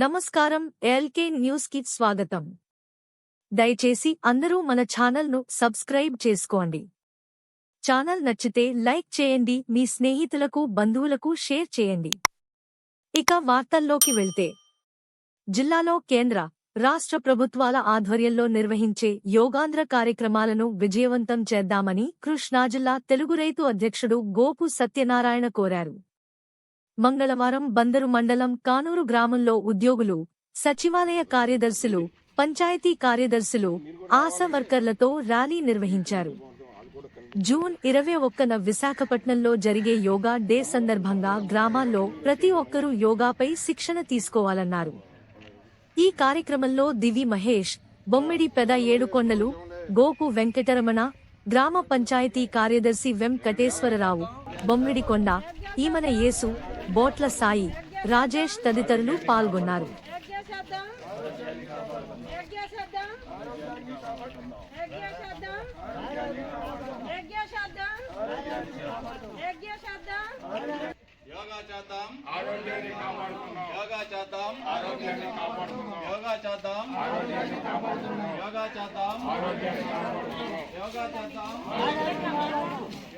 నమస్కారం ఎల్కే న్యూస్కి స్వాగతం. దయచేసి అందరూ మన ఛానల్ను సబ్స్క్రైబ్ చేసుకోండి. ఛానల్ నచ్చితే లైక్ చేయండి మీ స్నేహితులకు బంధువులకు షేర్ చేయండి. ఇక వార్తల్లోకి వెళ్తే. జిల్లాలో కేంద్ర రాష్ట్ర ప్రభుత్వాల ఆధ్వర్యంలో నిర్వహించే యోగాంధ్ర కార్యక్రమాలను విజయవంతం చేద్దామని కృష్ణా జిల్లా తెలుగు రైతు అధ్యక్షుడు గోపు సత్యనారాయణ కోరారు. మంగళవారం బందరు మండలం కానూరు గ్రామంలో ఉద్యోగులు సచివాలయ కార్యదర్శులు పంచాయతీ కార్యదర్శులు ఆశా వర్కర్లతో ర్యాలీ నిర్వహించారు. జూన్ ఇరవై ఒక్కన విశాఖపట్నంలో జరిగే యోగా డే సందర్భంగా గ్రామాల్లో ప్రతి ఒక్కరూ యోగాపై శిక్షణ తీసుకోవాలన్నారు. ఈ కార్యక్రమంలో దివి మహేష్ బొమ్మిడి పెద ఏడుకొండలు గోకు వెంకటరమణ గ్రామ పంచాయతీ కార్యదర్శి వెంకటేశ్వరరావు బొమ్మిడికొండ ఈమన యేసు బోట్ల సాయి రాజేష్ తదితరులు పాల్గొన్నారు. యోగా చేద్దాం. ఆరోగ్యాన్ని కాపాడుకుందాం. యోగా చేద్దాం. ఆరోగ్యాన్ని కాపాడుకుందాం. యోగా చేద్దాం. ఆరోగ్యాన్ని కాపాడుకుందాం యోగా చేద్దాం. ఆరోగ్యాన్ని కాపాడుకుందాం యోగా చేద్దాం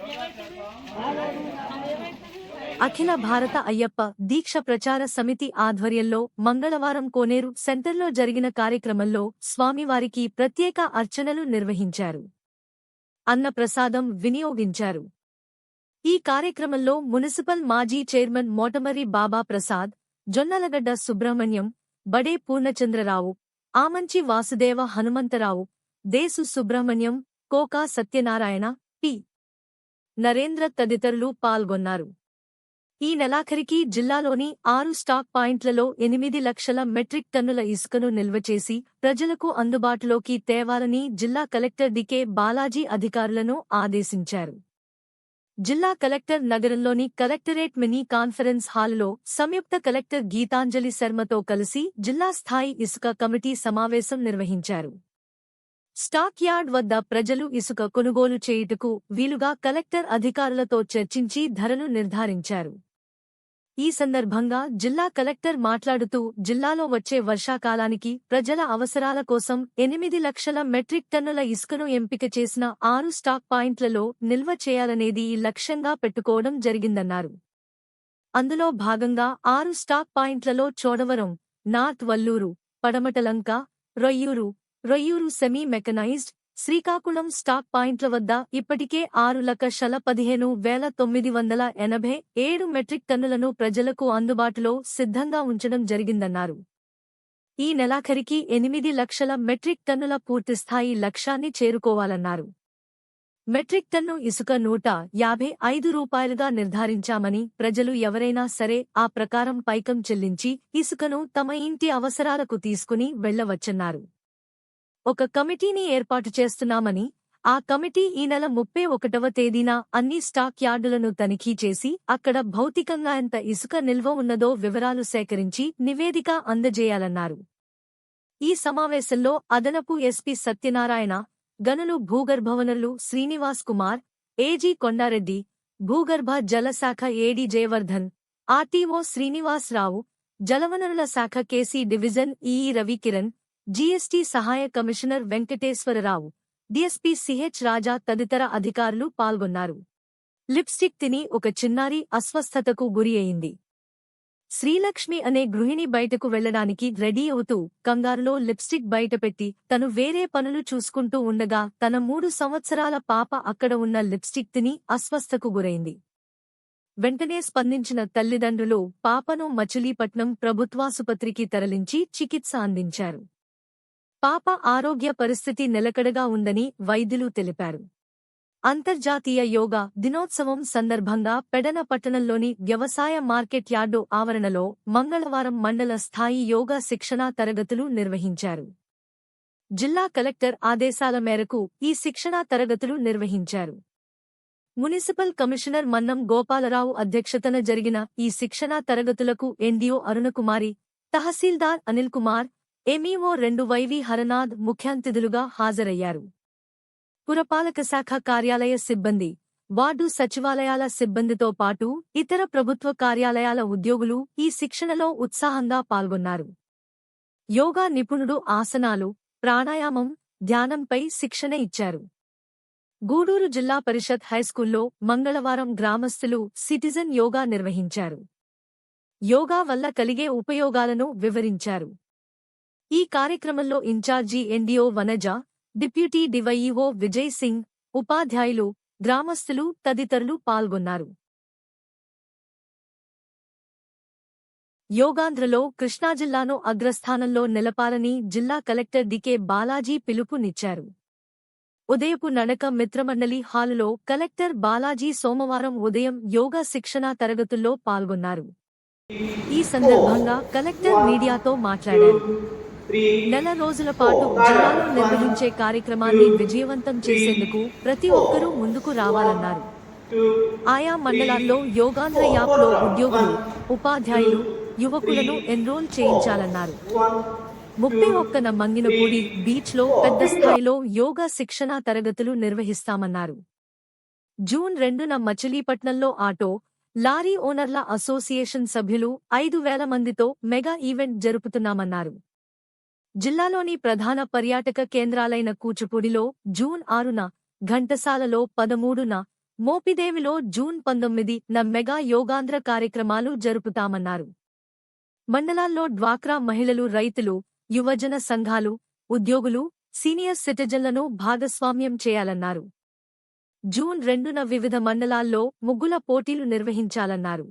యోగా చేద్దాం అఖిల భారత అయ్యప్ప దీక్ష ప్రచార సమితి ఆధ్వర్యంలో మంగళవారం కోనేరు సెంటర్లో జరిగిన కార్యక్రమంలో స్వామివారికి ప్రత్యేక అర్చనలు నిర్వహించారు. అన్నప్రసాదం వినియోగించారు. ఈ కార్యక్రమంలో మున్సిపల్ మాజీ చైర్మన్ మోటమర్రి బాబా ప్రసాద్ జొన్నలగడ్డ సుబ్రహ్మణ్యం బడే పూర్ణచంద్రరావు ఆమంచి వాసుదేవ హనుమంతరావు దేసు సుబ్రహ్మణ్యం కోకా సత్యనారాయణ పి. నరేంద్ర తదితరులు పాల్గొన్నారు. ఈ నెలాఖరికి జిల్లాలోని ఆరు స్టాక్ పాయింట్లలో ఎనిమిది లక్షల మెట్రిక్ టన్నుల ఇసుకను నిల్వ చేసి ప్రజలకు అందుబాటులోకి తేవాలని జిల్లా కలెక్టర్ డికే బాలాజీ అధికారులను ఆదేశించారు. జిల్లా కలెక్టర్ నగరంలోని కలెక్టరేట్ మినీ కాన్ఫరెన్స్ హాలులో సంయుక్త కలెక్టర్ గీతాంజలి శర్మతో కలిసి జిల్లా స్థాయి ఇసుక కమిటీ సమావేశం నిర్వహించారు. స్టాక్ యార్డ్ వద్ద ప్రజలు ఇసుక కొనుగోలు చేయుటకు వీలుగా కలెక్టర్ అధికారులతో చర్చించి ధరలు నిర్ధారించారు. ఈ సందర్భంగా జిల్లా కలెక్టర్ మాట్లాడుతూ జిల్లాలో వచ్చే వర్షాకాలానికి ప్రజల అవసరాల కోసం ఎనిమిది లక్షల మెట్రిక్ టన్నుల ఇసుకను ఎంపిక చేసిన ఆరు స్టాక్ పాయింట్లలో నిల్వ చేయాలనేది ఈ లక్ష్యంగా పెట్టుకోవడం జరిగిందన్నారు. అందులో భాగంగా ఆరు స్టాక్ పాయింట్లలో Chodavaram north Valluru Padamatalanka Royyuru Royyuru semi mechanised Srikakulam stock పాయింట్ల వద్ద ఇప్పటికే ఆరు లక్షల పదిహేను వేల తొమ్మిది వందల ఎనభై ఏడు మెట్రిక్ టన్నులను ప్రజలకు అందుబాటులో సిద్ధంగా ఉంచడం జరిగిందన్నారు. ఈ నెలాఖరికి ఎనిమిది లక్షల మెట్రిక్ టన్నుల పూర్తిస్థాయి లక్ష్యాన్ని చేరుకోవాలన్నారు. మెట్రిక్ టన్ను ఇసుక నూట యాభై ఐదు రూపాయలుగా నిర్ధారించామని ప్రజలు ఎవరైనా సరే ఆ ప్రకారం పైకం చెల్లించి ఇసుకను తమ ఇంటి అవసరాలకు తీసుకుని వెళ్ళవచ్చన్నారు ఒక కమిటీని ఏర్పాటు చేస్తున్నామని ఆ కమిటీ ఈ నెల ముప్పై ఒకటవ తేదీన అన్ని స్టాక్ యార్డులను తనిఖీ చేసి అక్కడ భౌతికంగా ఎంత ఇసుక నిల్వ ఉన్నదో వివరాలు సేకరించి నివేదిక అందజేయాలన్నారు. ఈ సమావేశంలో అదనపు ఎస్పీ సత్యనారాయణ గనులు భూగర్భవనరులు శ్రీనివాస్ కుమార్ ఏజీ కొండారెడ్డి భూగర్భ జలశాఖ ఏడీ జయవర్ధన్ ఆర్టీఓ శ్రీనివాస్ రావు జలవనరుల శాఖ KC division EE Ravikiran GST సహాయ commissioner Venkateswararao DSP CH Raja తదితర అధికారులు పాల్గొన్నారు. లిప్స్టిక్ తిని ఒక చిన్నారి అస్వస్థతకు గురి అయింది. శ్రీలక్ష్మి అనే గృహిణి బయటకు వెళ్ళడానికి రెడీ అవుతూ కంగారులో లిప్స్టిక్ బయటపెట్టి తను వేరే పనులు చూసుకుంటూ ఉండగా తన మూడు సంవత్సరాల పాప అక్కడ ఉన్న లిప్స్టిక్ తిని అస్వస్థకు గురైంది. వెంటనే స్పందించిన తల్లిదండ్రులు పాపను మచిలీపట్నం ప్రభుత్వాసుపత్రికి తరలించి చికిత్స అందించారు. పాప ఆరోగ్య పరిస్థితి నిలకడగా ఉందని వైద్యులు తెలిపారు. అంతర్జాతీయ యోగా దినోత్సవం సందర్భంగా పెడన పట్టణంలోని వ్యవసాయ మార్కెట్ యార్డు ఆవరణలో మంగళవారం మండల స్థాయి యోగా శిక్షణా తరగతులు నిర్వహించారు. జిల్లా కలెక్టర్ ఆదేశాల మేరకు ఈ శిక్షణా తరగతులు నిర్వహించారు. మున్సిపల్ కమిషనర్ మన్నం గోపాలరావు అధ్యక్షతన జరిగిన ఈ శిక్షణా తరగతులకు ఎన్డీఓ అరుణకుమారి తహసీల్దార్ అనిల్ కుమార్ ఎంఈఓ రెండు వైవి హరనాథ్ ముఖ్యాంతిథులుగా హాజరయ్యారు. పురపాలక శాఖ కార్యాలయ సిబ్బంది వార్డు సచివాలయాల సిబ్బందితో పాటు ఇతర ప్రభుత్వ కార్యాలయాల ఉద్యోగులు ఈ శిక్షణలో ఉత్సాహంగా పాల్గొన్నారు. యోగా నిపుణుడు ఆసనాలు ప్రాణాయామం ధ్యానంపై శిక్షణ ఇచ్చారు. గూడూరు జిల్లా పరిషత్ హైస్కూల్లో మంగళవారం గ్రామస్తులు సిటిజన్ యోగా నిర్వహించారు. యోగా వల్ల కలిగే ఉపయోగాలను వివరించారు. ఈ కార్యక్రమంలో incharge NDO Vanaja deputy DYEO Vijay Singh ఉపాధ్యాయులు గ్రామస్తులు తదితరులు పాల్గొన్నారు. యోగాంధ్రలో కృష్ణా జిల్లాను అగ్రస్థానంలో నిలపాలని జిల్లా కలెక్టర్ డికే బాలాజీ పిలుపునిచ్చారు. ఉదయపు నడక మిత్రమండలి హాలులో కలెక్టర్ బాలాజీ సోమవారం ఉదయం యోగా శిక్షణా తరగతుల్లో పాల్గొన్నారు. ఈ సందర్భంగా కలెక్టర్ మీడియాతో మాట్లాడారు. నెల రోజుల పాటు జిల్లాలో నిర్వహించే కార్యక్రమాన్ని విజయవంతం చేసేందుకు ప్రతి ఒక్కరూ ముందుకు రావాలన్నారు. ఆయా మండలాల్లో యోగాంధ్ర యాప్లో ఉద్యోగులు ఉపాధ్యాయులు యువకులను ఎన్రోల్ చేయించాలన్నారు. ముప్పై ఒక్కన మంగినపూడి బీచ్లో పెద్ద స్థాయిలో యోగా శిక్షణా తరగతులు నిర్వహిస్తామన్నారు. జూన్ రెండున మచిలీపట్నంలో ఆటో లారీ ఓనర్ల అసోసియేషన్ సభ్యులు ఐదు వేల మందితో మెగా ఈవెంట్ జరుపుతున్నామన్నారు. జిల్లాలోని ప్రధాన పర్యాటక కేంద్రాలైన కూచిపూడిలో జూన్ ఆరున ఘంటసాలలో పదమూడున మోపిదేవిలో జూన్ పంతొమ్మిది న మెగా యోగాంధ్ర కార్యక్రమాలు జరుపుతామన్నారు. మండలాల్లో డ్వాక్రా మహిళలు రైతులు యువజన సంఘాలు ఉద్యోగులు సీనియర్ సిటిజన్లను భాగస్వామ్యం చేయాలన్నారు. జూన్ రెండున వివిధ మండలాల్లో ముగ్గుల పోటీలు నిర్వహించాలన్నారు.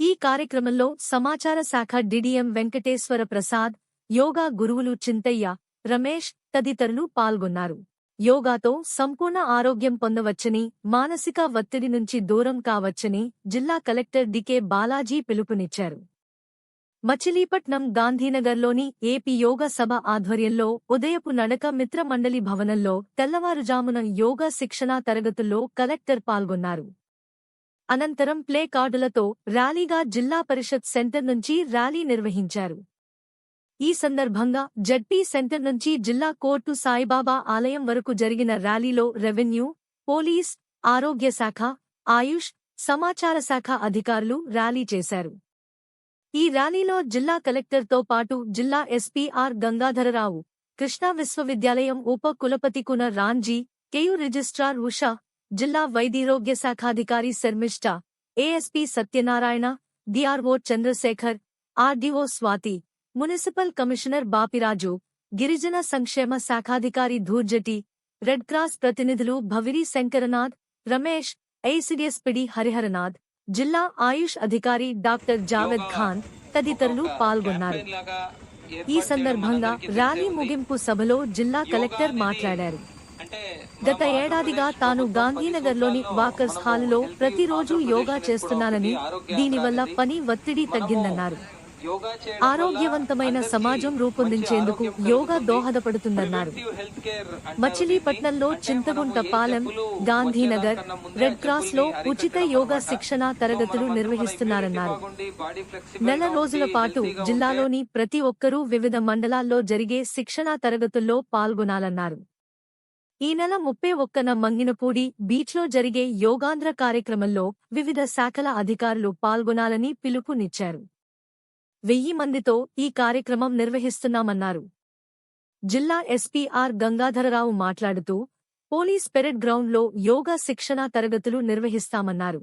ఈ కార్యక్రమంలో సమాచార శాఖ డిడిఎం వెంకటేశ్వర ప్రసాద్ యోగా గురువులు చింతయ్య రమేష్ తదితరులు పాల్గొన్నారు. యోగాతో సంపూర్ణ ఆరోగ్యం పొందవచ్చని మానసిక ఒత్తిడి నుంచి దూరం కావచ్చని జిల్లా కలెక్టర్ డికే బాలాజీ పిలుపునిచ్చారు. మచిలీపట్నం గాంధీనగర్లోని ఏపీ యోగా సభ ఆధ్వర్యంలో ఉదయపు నడక మిత్ర మండలి భవనంలో తెల్లవారుజామున యోగా శిక్షణా తరగతుల్లో కలెక్టర్ పాల్గొన్నారు. అనంతరం ప్లే కార్డులతో ర్యాలీగా జిల్లా పరిషత్ సెంటర్ నుంచి ర్యాలీ నిర్వహించారు. ఈ సందర్భంగా జడ్పీ సెంటర్ నుంచి జిల్లా కోర్టు సాయిబాబా ఆలయం వరకు జరిగిన ర్యాలీలో రెవెన్యూ పోలీస్ ఆరోగ్య శాఖ ఆయుష్ సమాచార శాఖ అధికారులు ర్యాలీ చేశారు. ఈ ర్యాలీలో జిల్లా కలెక్టర్తో పాటు జిల్లా ఎస్పీఆర్ గంగాధరరావు కృష్ణా విశ్వవిద్యాలయం ఉప కులపతి కున రాంజీ కెయు రిజిస్ట్రార్ ఉషా జిల్లా వైద్యారోగ్య శాఖాధికారి Sharmishta ASP Satyanarayana DRO Chandrasekhar RDO Swathi municipal commissioner Bapiraju గిరిజన సంక్షేమ శాఖాధికారి ధూర్జటి రెడ్ క్రాస్ ప్రతినిధులు భవిరి శంకరనాథ్ రమేష్ ఐసిడిఎస్ పిడి హరిహరనాథ్ జిల్లా ఆయుష్ అధికారి డాక్టర్ జావేద్ ఖాన్ తదితరులు పాల్గొన్నారు. ఈ సందర్భంగా ర్యాలీ ముగింపు సభలో జిల్లా కలెక్టర్ మాట్లాడారు. గత ఏడాదిగా తాను గాంధీనగర్లోని వాకర్స్ హాలులో ప్రతిరోజు యోగా చేస్తున్నానని దీనివల్ల పని ఒత్తిడి తగ్గిందన్నారు. ఆరోగ్యవంతమైన సమాజం రూపొందించేందుకు యోగా దోహదపడుతుందన్నారు. మచిలీపట్నంలో చింతగుంట పాలెం గాంధీనగర్ రెడ్ క్రాస్లో ఉచిత యోగా శిక్షణ తరగతులు నిర్వహిస్తున్నారన్నారు నెల రోజుల పాటు జిల్లాలోని ప్రతి ఒక్కరూ వివిధ మండలాల్లో జరిగే శిక్షణా తరగతుల్లో పాల్గొనాలన్నారు. ఈ నెల ముప్పై ఒక్కన మంగినపూడి బీచ్లో జరిగే యోగాంధ్ర కార్యక్రమంలో వివిధ శాఖల అధికారులు పాల్గొనాలని పిలుపునిచ్చారు. వెయ్యి మందితో ఈ కార్యక్రమం నిర్వహిస్తున్నామన్నారు. జిల్లా ఎస్పీ ఆర్ గంగాధరరావు మాట్లాడుతూ పోలీస్ పెరెడ్ గ్రౌండ్లో యోగా శిక్షణా తరగతులు నిర్వహిస్తామన్నారు.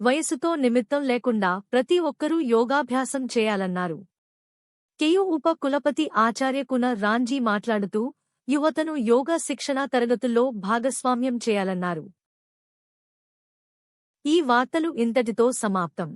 వయసుతో నిమిత్తం లేకుండా ప్రతి ఒక్కరూ యోగాభ్యాసం చేయాలన్నారు. కేయు ఉప కులపతి ఆచార్య కున రాంజీ మాట్లాడుతూ యువతను యోగా శిక్షణా తరగతుల్లో భాగస్వామ్యం చేయాలన్నారు. ఈ వార్తలు ఇంతటితో సమాప్తం.